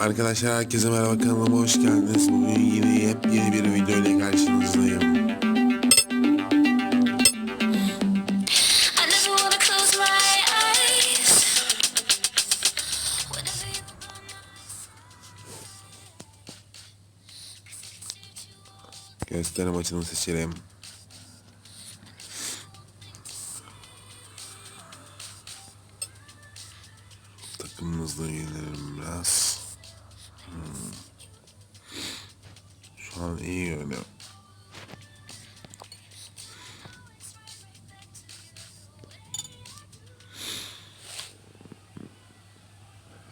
Arkadaşlar herkese merhaba kanalıma hoş geldiniz. Bugün yine yepyeni bir video ile karşınızdayım. Gösteri maçını seçelim. An iyi görünüyor.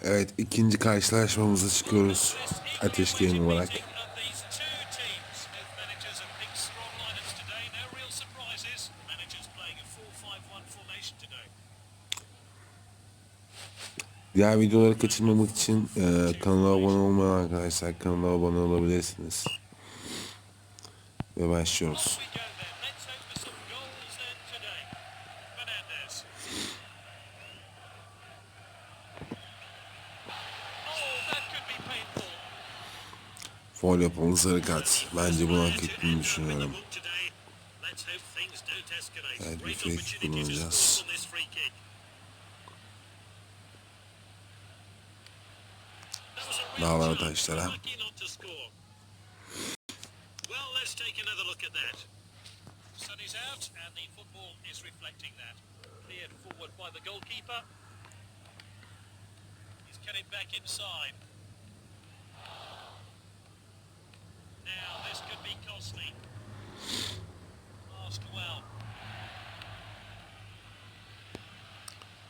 Evet ikinci karşılaşmamıza çıkıyoruz. Ateş Game olarak. of these two teams with managers of big strong lineups today. No real surprises. Managers playing a 4-5-1 formation today. Diğer videoları kaçırmamak için e, kanala abone olmayan arkadaşlar kanala abone olabilirsiniz. Ve başlıyoruz. Foul yapalım sarı kart. Bence bunu hak ettiğini düşünüyorum. Evet, bir free kick kullanacağız. score on look at that. Sun is out and the football is reflecting that. Cleared forward by the goalkeeper. He's cut it back inside. Now this could be costly. Asked well.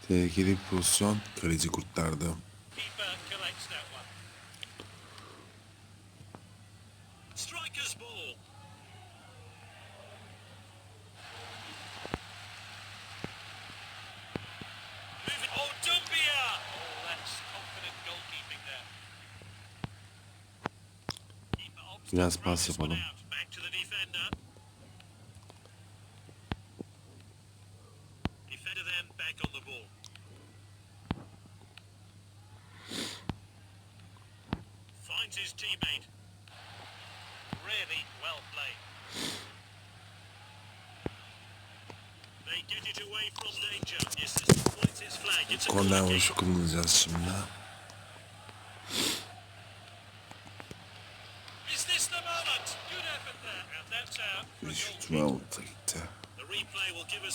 Tehlikeli bir pozisyon. Kaleci kurtardı. Keeper collects that one. Striker's ball. Flag. It's a Korner vuruşu kullanacağız şimdi.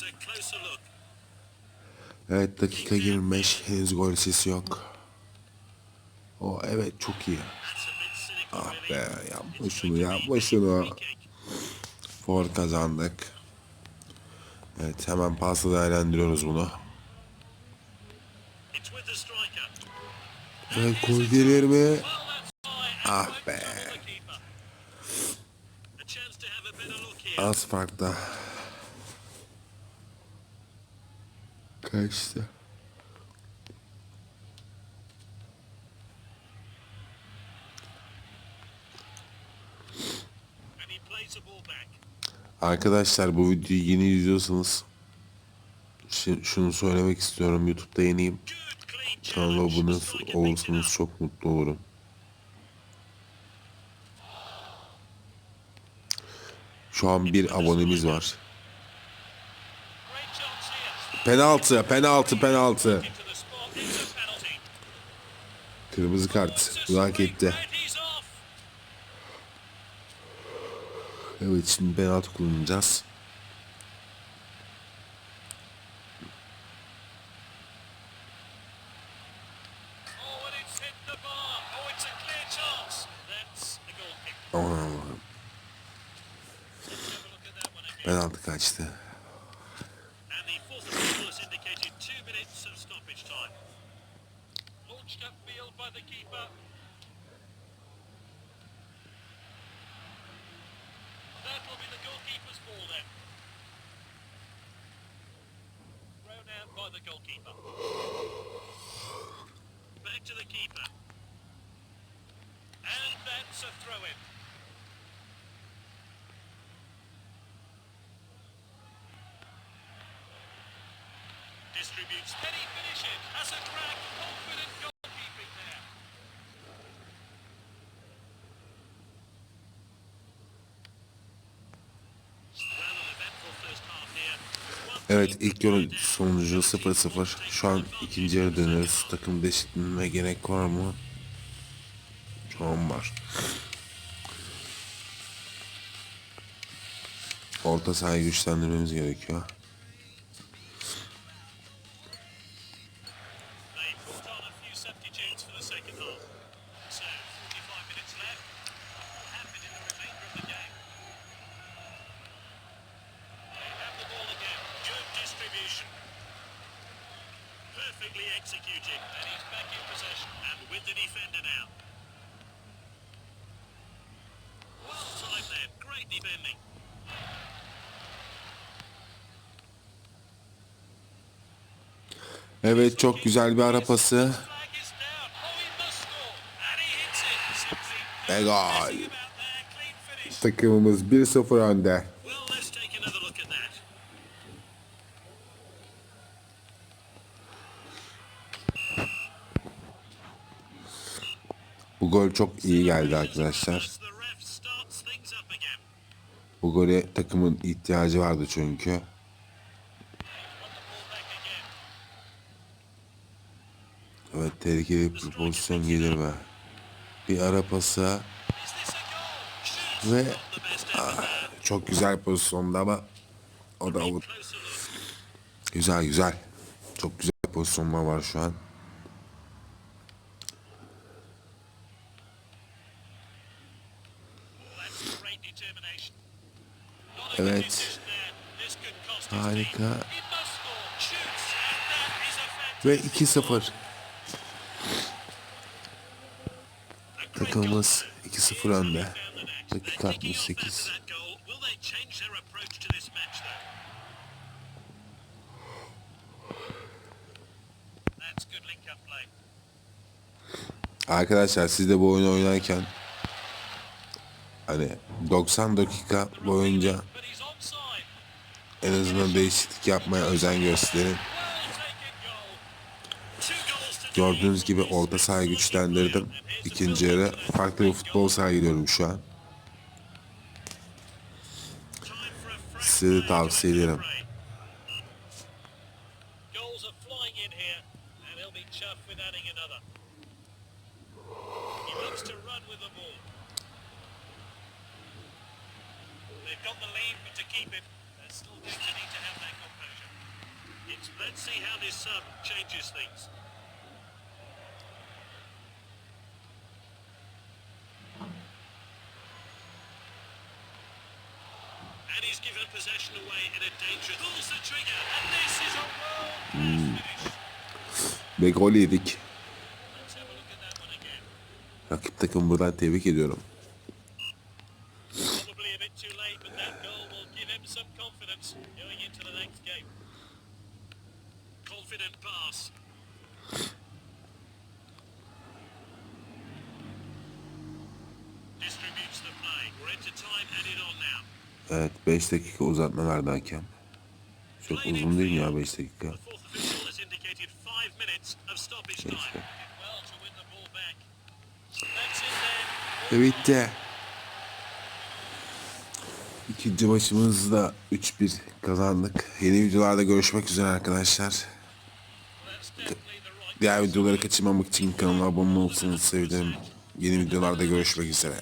A closer look. Evet dakika 25. Henüz gol sesi yok. O evet çok iyi. Ah be yapma şunu yapma şunu. For kazandık. Evet hemen pasla değerlendiriyoruz bunu. Evet gol gelir mi? Ah be. Az farkta. Kaçtı. Arkadaşlar bu videoyu yeni izliyorsanız şunu söylemek istiyorum. YouTube'da yeniyim. Kanala abone olursanız çok mutlu olurum. Şu an bir abonemiz var. Penaltı, penaltı, penaltı. Kırmızı kart. Hak etti. Evet şimdi penaltı kullanacağız. Oh, Launched upfield by the keeper. Evet ilk yarı sonucu 0-0. Şu an ikinci yarı dönüyoruz. Takım değişikliğine gerek var mı? Şu an var. Orta sahayı güçlendirmemiz gerekiyor. Evet çok güzel bir ara pası. Ve gol. Takımımız 1-0 önde. Bu gol çok iyi geldi arkadaşlar. Bu gole takımın ihtiyacı vardı çünkü. ve tehlikeli bir pozisyon gelir mi? Bir ara pasa ve ah, çok güzel pozisyonda ama o da olur. Güzel güzel. Çok güzel pozisyonlar var şu an. Evet. Harika. Ve 2-0. Though? That's good link-up play. Arkadaşlar siz de bu oyunu oynarken hani 90 dakika boyunca en azından değişiklik yapmaya özen gösterin. Gördüğünüz gibi orta sahayı güçlendirdim. İkinci yarı farklı bir futbol sergiliyorum şu an. Size de tavsiye ederim. Goals are flying in here, and he'll some confidence going into the next game. Confident pass. Distributes the play. We're into time added on now. Evet 5 dakika uzatma verdi hakem. Çok uzun değil mi ya 5 dakika? The fourth official has indicated five minutes of stoppage time. Neyse. Did well to win the ball back. That's it then. Ve bitti. İkinci maçımızda 3-1 kazandık. Yeni videolarda görüşmek üzere arkadaşlar. Diğer videoları kaçırmamak için kanala abone olursanız sevinirim. Yeni videolarda görüşmek üzere.